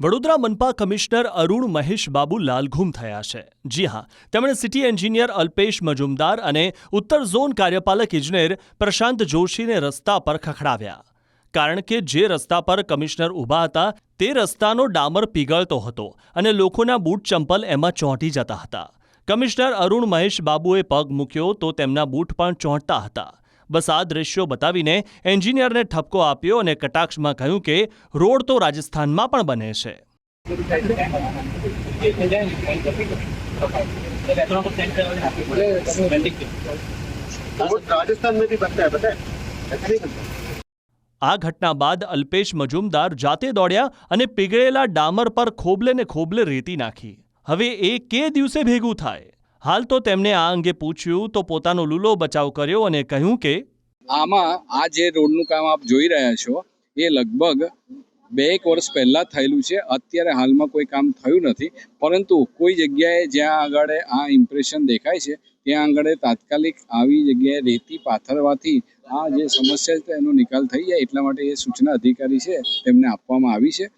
વડોદરા મનપા કમિશનર અરુણ મહેશ બાબુ લાલઘુમ થયા છે. જી હા, તેમણે સિટી એન્જિનિયર અલ્પેશ મજુમદાર અને ઉત્તર ઝોન કાર્યપાલક ઇજનેર પ્રશાંત જોશીને રસ્તા પર ખખડાવ્યા. કારણ કે જે રસ્તા પર કમિશનર ઊભા હતા, તે રસ્તાનો ડામર પીગળતો હતો અને લોકોના બૂટ ચંપલ એમાં ચોંટી જતા હતા. કમિશનર અરુણ મહેશ બાબુએ પગ મૂક્યો તો તેમના બૂટ પણ ચોંટતા હતા. બસ આ દ્રશ્યો બતાવીને એન્જિનિયરને ઠપકો આપ્યો અને કટાક્ષમાં કહ્યું કે રોડ તો રાજસ્થાનમાં પણ બને છે. આ ઘટના બાદ અલ્પેશ મજુમદાર જાતે દોડ્યા અને પીગળેલા ડામર પર ખોબલે ને ખોબલે રેતી નાખી. હવે એ કે દિવસે ભેગું થાય? હાલ તો તેમણે આ અંગે પૂછ્યું તો પોતાનો લૂલો બચાવ કર્યો અને કહ્યું કે, આમાં આ જે રોડનું કામ આપ જોઈ રહ્યા છો, એ લગભગ બે એક વર્ષ પહેલાં થયેલું છે. અત્યારે હાલમાં કોઈ કામ થયું નથી. પરંતુ કોઈ જગ્યાએ જ્યાં આગળ આ ઇમ્પ્રેશન દેખાય છે, ત્યાં આગળ તાત્કાલિક આવી જગ્યાએ રેતી પાથરવાથી આ જે સમસ્યા છે, એનો નિકાલ થઈ જાય. એટલા માટે એ સૂચના અધિકારી છે, તેમને આપવામાં આવી છે.